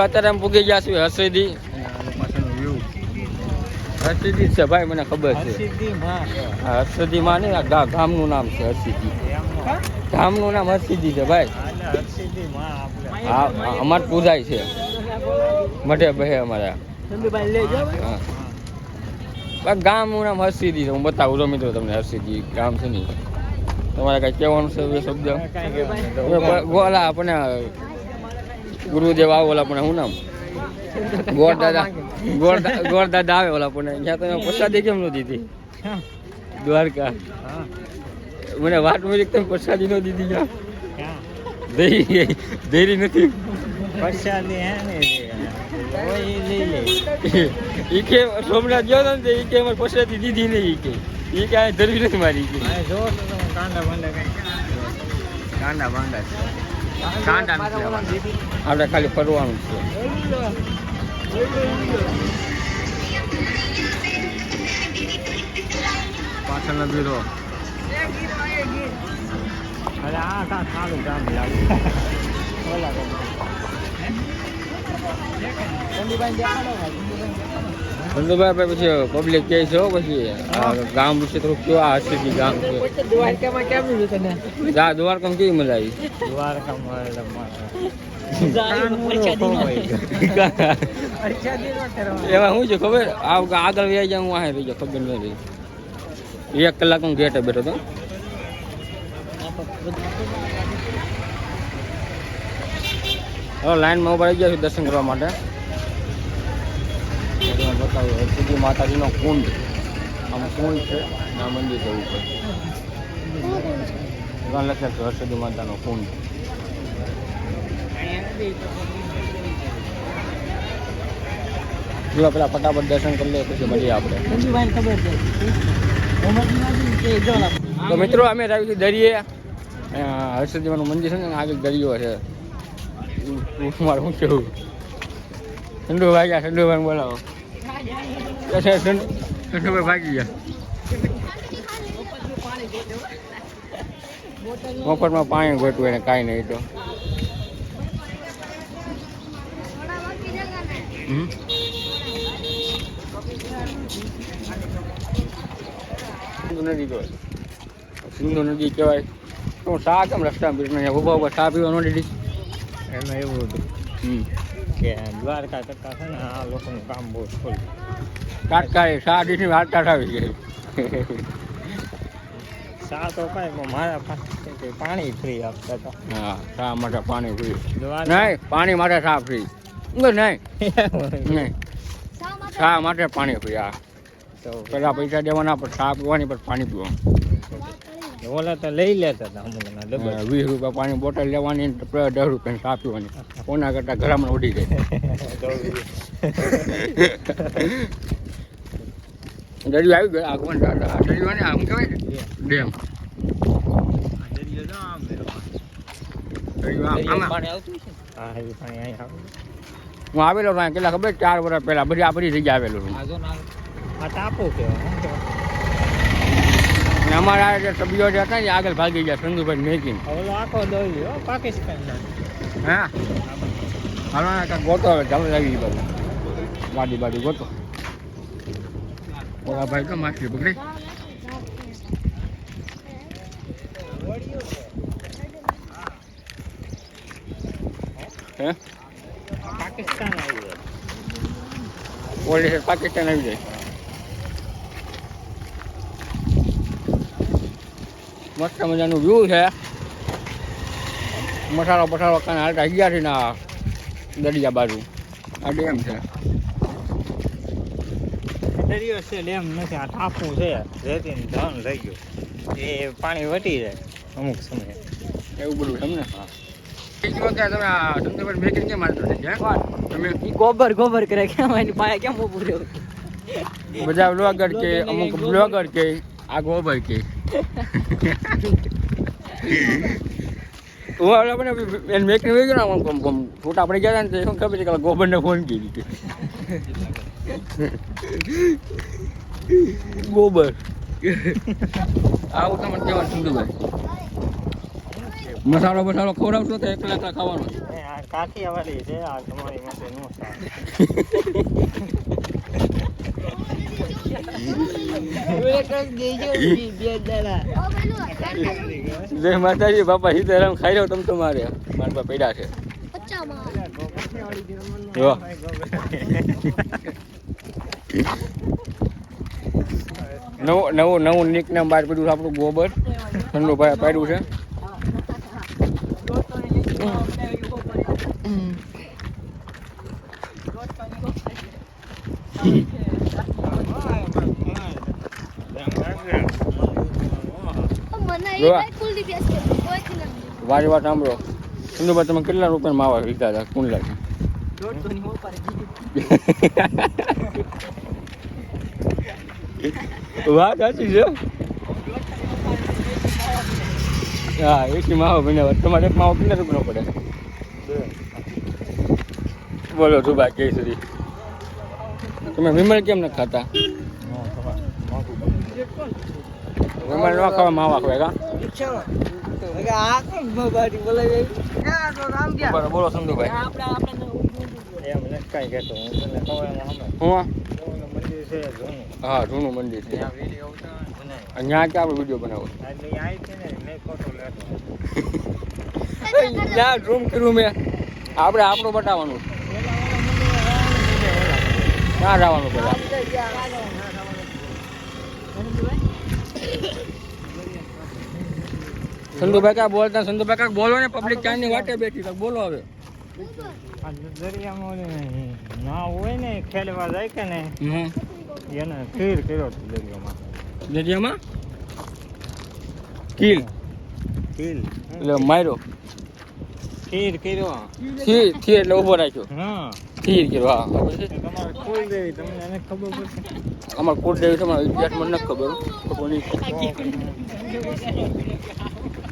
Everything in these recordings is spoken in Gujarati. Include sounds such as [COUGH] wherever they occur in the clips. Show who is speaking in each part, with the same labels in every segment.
Speaker 1: મિત્રો અત્યારે અમે પૂગી ગયા છીએ હસીદી હસીદી છે ભાઈ મને ખબર છે
Speaker 2: હસીદી
Speaker 1: માં નહીં આ ગામનું નામ છે હસીદી ગામનું નામ હસીદી છે ભાઈ હા અમાર પૂજાય છે મઢે ભાઈ અમારા ગામનું નામ હસીદી છે હું બતાવું રમી મિત્રો તમને હસીદી ગામ છે ને તમારે કઈ કહેવાનું છે શબ્દ ગોલા આપણે ગુરુદેવ આવે ઓલા પણ હું નામ ગોર દાદા ગોર આવે ઓલા પણ જ્યાં તમે પ્રસાદી કેમ ન દીધી દ્વારકા મને વાત મળી તમે પ્રસાદી ન દીધી ક્યાં દેરી નથી ઈ કે સોમનાથ ગયો કે અમારે પ્રસાદી દીધી નહીં ઈ કે ઈ કાંઈ ધરવી નથી મારી
Speaker 2: કાંડા
Speaker 1: બાંડા કાંડા આપણે ખાલી ફરવાનું છે પાછળનો ગીરો
Speaker 2: અરે આ તા ખાલું ગામ
Speaker 1: ચંદુભાઈ ભાઈ પછી પબ્લિક કે છે પછી ગામ વિશે થોડું કયો આ હશે કે ગામ
Speaker 2: છે દ્વારકામાં કેમ મળ્યું તને
Speaker 1: જા દ્વારકામાં કેવી મજા આવી
Speaker 2: દ્વારકામાં
Speaker 1: એવા શું છે ખબર આગળ વ્યાજ જાય હું આહે રહી ગયો ખબર નહીં રહી એક કલાક હું ગેટે બેઠો હતો હવે લાઈનમાં ઉભા રહી ગયા છું દર્શન કરવા માટે બતાવ્યો હરસુદી માતાજીનો કુંડ આમ કુંડ છે આ મંદિર જવું પડે લખ્યા છે હરસુદી માતાનો કુંડ પેલા પેલા ફટાફટ દર્શન કરી લઈએ પછી મળીએ આપણે તો મિત્રો અમે આવી દરિયે હર્ષદેવાનું મંદિર છે ને આગળ દરિયો છે મારું શું કેવું ઠંડુ વાગ્યા ઠંડુ ભાઈ બોલાવો ઠંડુભાઈ ભાગી ગયા મફતમાં પાણી ગોટવું એને કાંઈ નહીં તો સિંધુ નદી કહેવાય સિંધુ નદી કહેવાય તો શાક કેમ રસ્તા ઉભા ઉભા શા પીવા ન
Speaker 2: એમાં એવું હતું હમ કે દ્વારકા કરતા ને આ લોકોનું કામ બહુ ખોલ
Speaker 1: તાત્કાલિક સાડીની વાર્તા આવી ગઈ
Speaker 2: સા તો કઈ મારા પાણી ફ્રી આપતા
Speaker 1: હતા હા માટે પાણી ફ્રી નહીં પાણી માટે સા ફ્રી નહીં [LAUGHS] નહીં સા માટે પાણી ફ્રી આ તો પેલા પૈસા દેવાના પણ સા પીવાની પણ પાણી પીવાનું
Speaker 2: ઓલા તો લઈ લેતા હતા અમુકના
Speaker 1: ડબલ વીસ રૂપિયા પાણી બોટલ લેવાની દસ રૂપિયા આપવાની કોના કરતા ઘરમાં ઉડી જાય દરિયો આવી ગયો આગમન દરિયો ને આમ કહેવાય ને ડેમ હું આવેલો કેટલા ખબર ચાર વર્ષ પહેલા બધી આ બધી જગ્યા આવેલો છું
Speaker 2: ટાપુ કહેવાય
Speaker 1: અને અમારા જે સભ્યો જે હતા ને આગળ ભાગી ગયા સંધુભાઈ મેકી
Speaker 2: આખો દોરી પાકિસ્તાન હા
Speaker 1: હાલવાના ગોતો હવે ચાલો આવી ગયો બાડી બાડી ગોતો ઓલા ભાઈ તો માછલી પકડી હે પાકિસ્તાન આવી જાય પોલીસ પાકિસ્તાન આવી જાય મસ્ત મજાનું વ્યૂ છે મસાલો પસાલો કાંઈ હાલતા ગયા છે ના દરિયા બાજુ આ ડેમ છે
Speaker 2: દરિયો છે ડેમ નથી આ ટાપુ છે એ પાણી વટી જાય અમુક સમયે
Speaker 1: એવું બધું છે ને
Speaker 2: હા ગોબર ગોબર કરે કેમ એની પાસે કેમ ઉભું
Speaker 1: બધા બ્લોગર કે અમુક બ્લોગર કે આગોબરકી [LAUGHS] હું હવે આપણે એને મેકને વેગ ના આમ કમ કમ ફૂટ આપણે શું ખબર છે કે ગોબરને ફોન કરી [LAUGHS] ગોબર આવું તમને કહેવાનું સુંદરભાઈ મસાલો મસાલો ખવડાવશો તો એકલા એકલા ખાવાનો
Speaker 2: કાકી આવવાની છે આ તમારી [LAUGHS] [LAUGHS]
Speaker 1: જય માતાજી બાપા સીતારામ ખાઈ રહ્યો તમે તમારે મારા પડ્યા છે નવું નવું નવું નીક નામ બહાર છે આપણું ગોબર ઠંડુ પાડ્યું છે જોવા વારી વાત સાંભળો સુંદરભાઈ તમે કેટલા રૂપિયા માવા લીધા હતા કુંડલા [LAUGHS] વાત સાચી છે હા એસી માવો બને તમારે એક માવો કેટલા રૂપિયાનો પડે બોલો જુબા કે સુધી તમે વિમલ કેમ ન ખાતા વિમલ ન ખાવા માવા ખવાય કા ચલો આ
Speaker 2: હું તને
Speaker 1: મંદિર છે હા જૂનું મંદિર છે ત્યાં વિડીયો ઉતાર અહીંયા કે આપણે
Speaker 2: છે ને મેં ફોટો લેતો
Speaker 1: ત્યાં [LAUGHS] રૂમ કર્યું મેં આપણે આપણો બતાવવાનું ના જવાનું પેલા સંધુભાઈ કા બોલતા સંધુભાઈ કા બોલો ને પબ્લિક ચાની વાટે બેઠી તો બોલો હવે
Speaker 2: દરિયામાં ના હોય ને ખેલવા જાય કે ને એને કીર કર્યો દરિયામાં
Speaker 1: દરિયામાં કીલ કીલ એટલે માર્યો
Speaker 2: ખીર કર્યો
Speaker 1: ખીર ખીર એટલે ઉભો રાખ્યો હા ખીર કર્યો હા તમારે કુળદેવી તમને એને ખબર પડશે અમારે કુળદેવી તમારે વિદ્યાર્થી મને નથી ખબર
Speaker 2: ખબર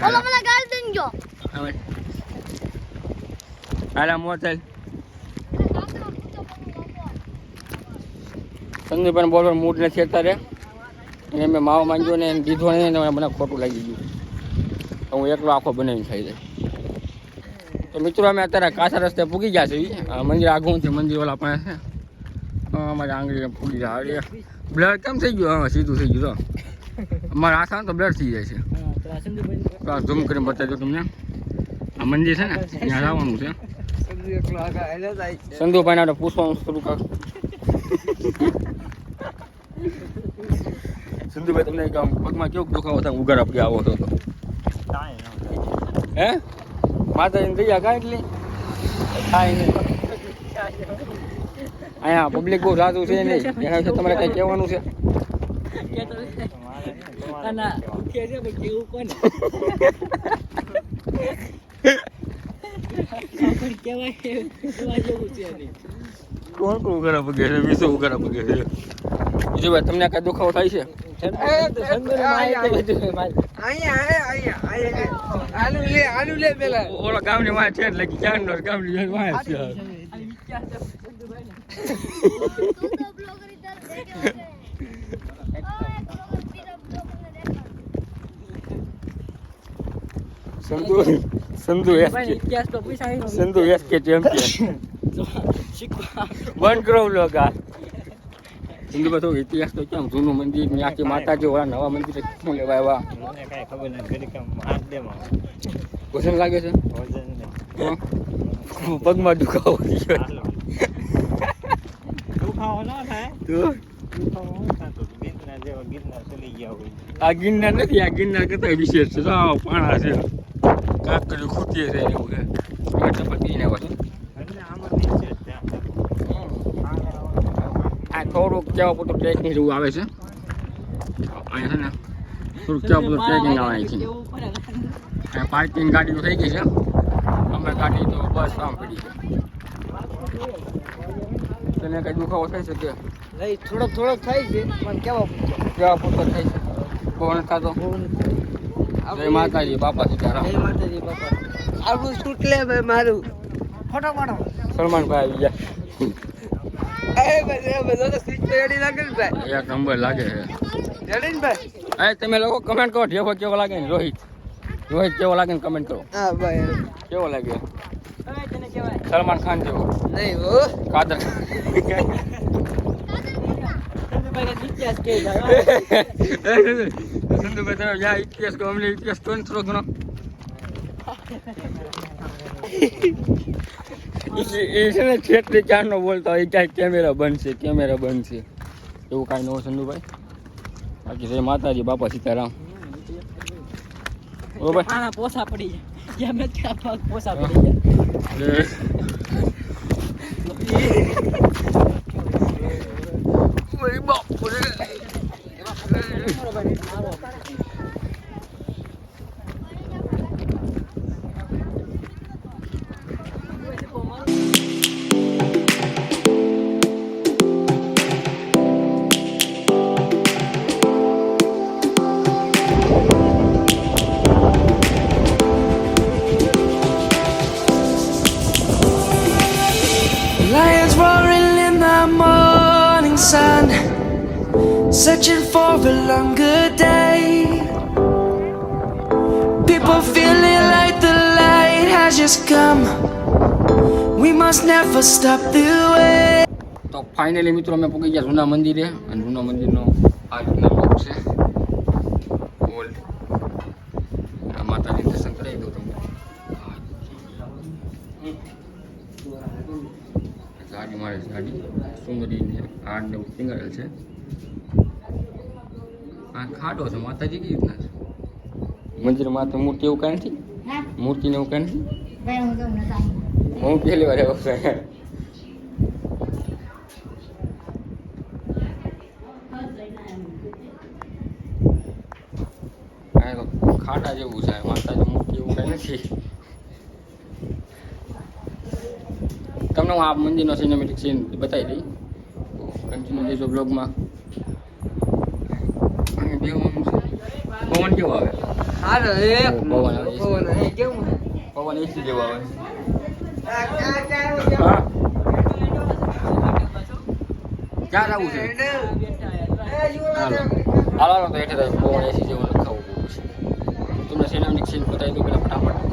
Speaker 2: Kalau mana garden jo? Aman.
Speaker 1: Ala motel. Sandeep પણ બોલવા મૂડ નથી અત્યારે એને મેં માવો માંગ્યો ને એને દીધો નહીં ને મને ખોટું લાગી ગયું હું એકલો આખો બનાવીને ખાઈ જાય તો મિત્રો અમે અત્યારે કાસા રસ્તે પૂગી ગયા છીએ મંદિર આઘું છે મંદિર ઓલા પણ છે અમારી આંગળીને પૂગી ગયા બ્લડ કેમ થઈ ગયું હા સીધું થઈ ગયું તો અમારા આસા તો બ્લડ થઈ જાય છે તો આ ઝૂમ કરીને બતાવજો તમને આ મંદિર છે ને ત્યાં લાવવાનું છે સંધુભાઈ ના પૂછવાનું શરૂ કર સંધુભાઈ તમને પગમાં કેવું દુખાવો થાય ઉગાર આપી આવો હતો હે માતાજી ગયા કાંઈ એટલી થાય નહીં અહીંયા પબ્લિક બહુ સાચું છે નહીં તમારે કંઈ કહેવાનું છે
Speaker 2: અને કે છે ભાઈ કેવું કોને
Speaker 1: કોણ કોણ ઉઘાડા પગે છે મીસો ઉઘાડા પગે છે બીજું ભાઈ તમને કઈ દુખાવો થાય છે ઓલા ગામની માં છે લાગી ક્યાં ગામની માં છે [LAUGHS] સંધુ સંધુ એસ કે સંધુ એસ કે ચેમ્પિયન બંધ કરો લોક આ હિન્દુ બધો ઇતિહાસ તો કેમ જૂનું મંદિર ત્યાંથી માતાજી વાળા નવા મંદિરે શું લેવા આવ્યા મને કાંઈ ખબર નથી ઘડી કામ હાથ દેમાં વજન લાગે છે વજન પગમાં દુખાવો
Speaker 2: દુખાવો ન થાય તો દુખાવો
Speaker 1: જેવા ગિરનાર ચલી ગયા હોય આ ગિરનાર નથી આ ગિરનાર કરતા વિશેષ છે પાણા છે કાંકરિયું ખૂટીએ છે એવું છે એટલે પીને પછી આ થોડુંક કેવા પૂરતું ટ્રેકિંગ જેવું આવે છે અહીંયા છે ને થોડુંક કેવા પૂરતું ટ્રેકિંગ આવે છે પાર્કિંગ ગાડીઓ થઈ ગઈ છે અમે ગાડી તો બસ આમ પડી છે તને
Speaker 2: થોડોક થોડોક થાય છે પણ કેવા
Speaker 1: કેવા પૂરતો થાય છે જય માતાજી બાપા સીતારામ જય માતાજી
Speaker 2: બાપા આપણું શૂટ લે ભાઈ મારું ફોટો પાડો
Speaker 1: સલમાનભાઈ આવી ગયા એક નંબર લાગે છે તમે લોકો કમેન્ટ કરો જેવો કેવો લાગે ને રોહિત રોહિત કેવો લાગે ને કમેન્ટ કરો હા ભાઈ કેવો લાગે સલમાન ખાન જેવો નહીં હો કાદર ભાઈ જીત્યા [LAUGHS] કે નંદુભાઈ તમે જા ઇતિહાસ કહો અમને ઇતિહાસ કહો થોડો ઘણો એ [LAUGHS] છે ને છેટલી ચારનો બોલતો હોય ક્યાંય કેમેરા બંધ છે કેમેરા બંધ છે એવું કાંઈ નવું સંદુભાઈ બાકી જય માતાજી બાપા સીતારામ
Speaker 2: બરોબર પોસા પડી જાય પોસા પડી જાય Lions
Speaker 1: roaring in the morning sun searching for a longer day. People feeling like the light has just come. We must never stop the way. તો ફાઇનલી મિત્રો અમે પહોંચી ગયા જૂના મંદિરે અને જૂના મંદિરનો આ જૂનો લોક છે ઓલ્ડ આ માતાજી દર્શન કરાવી દઉં તમને ગાડી મારી ગાડી સુંદરી ને આઠ ને શિંગારેલ છે આ ખાડો છે માતાજી કેવી રીતના છે મંદિર માં તો મૂર્તિ એવું કઈ નથી મૂર્તિ ને એવું કઈ નથી હું પહેલી વાર આવ્યો છું ખાટા જેવું છે માતાજી મૂર્તિ એવું કઈ નથી તમને હું આ મંદિરનો સિનેમેટિક સીન બતાવી દઈ કન્ટિન્યુ બ્લોગમાં પવન કેવો આવે
Speaker 2: હારો એક પવન પવન એ કેવું
Speaker 1: પવન એસી જેવો આવે ક્યાં આવું છે હાલો હાલો તો એસી જેવું લખાવું છે તમને સેનામની સીન બતાવી દો પેલા ફટાફટ